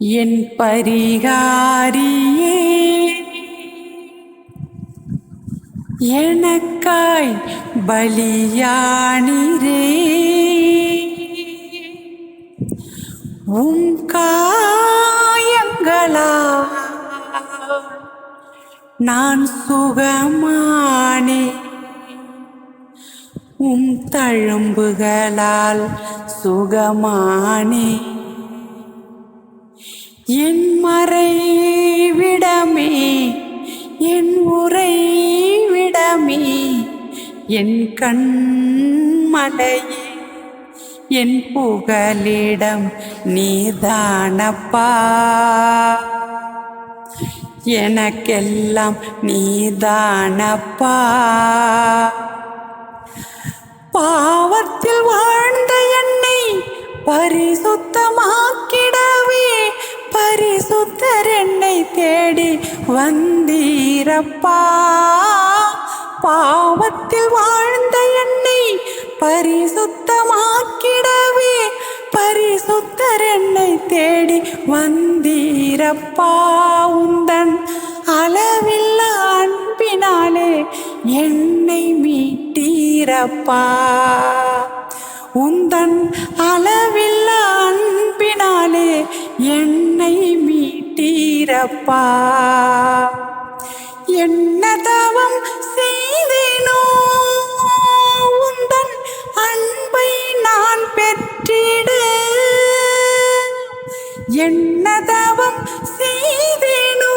என் பரிகாரியே எனக்காய் பலியானிரே. உம் காயங்களா நான் சுகமானே. உம் தழும்புகளால் சுகமானே. என் மறை விடமே என் உரை விடமே என் கண்மலையே என் புகலிடம் நீதானப்பா. எனக்கெல்லாம் நீதானப்பா. பாவத்தில் வாழ்ந்த என்னை பரிசுத்தமாக்கிடவே வந்தீரப்பா. பாவத்தில் வாழ்ந்த என்னை பரிசுத்தமாக்கிடவே. பரிசுத்தர் என்னை தேடி வந்தீரப்பா. உந்தன் அளவில்ல அன்பினாலே என்னை மீட்டீரப்பா. உந்தன் அளவில் மீட்டீரப்பா என்ன தவம் செய்தேனோ உந்தன் அன்பை நான் பெற்றிடு. என்ன தவம் செய்தேனோ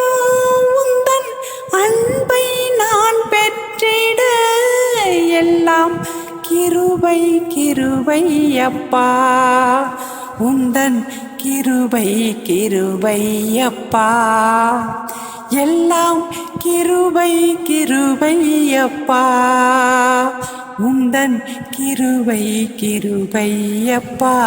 உந்தன் அன்பை நான் பெற்றிடு. எல்லாம் கிருபை கிருபை அப்பா. உந்தன் கிருபை கிருபை அப்பா. எல்லாம் கிருபை கிருபை அப்பா. உந்தன் கிருபை கிருபை அப்பா.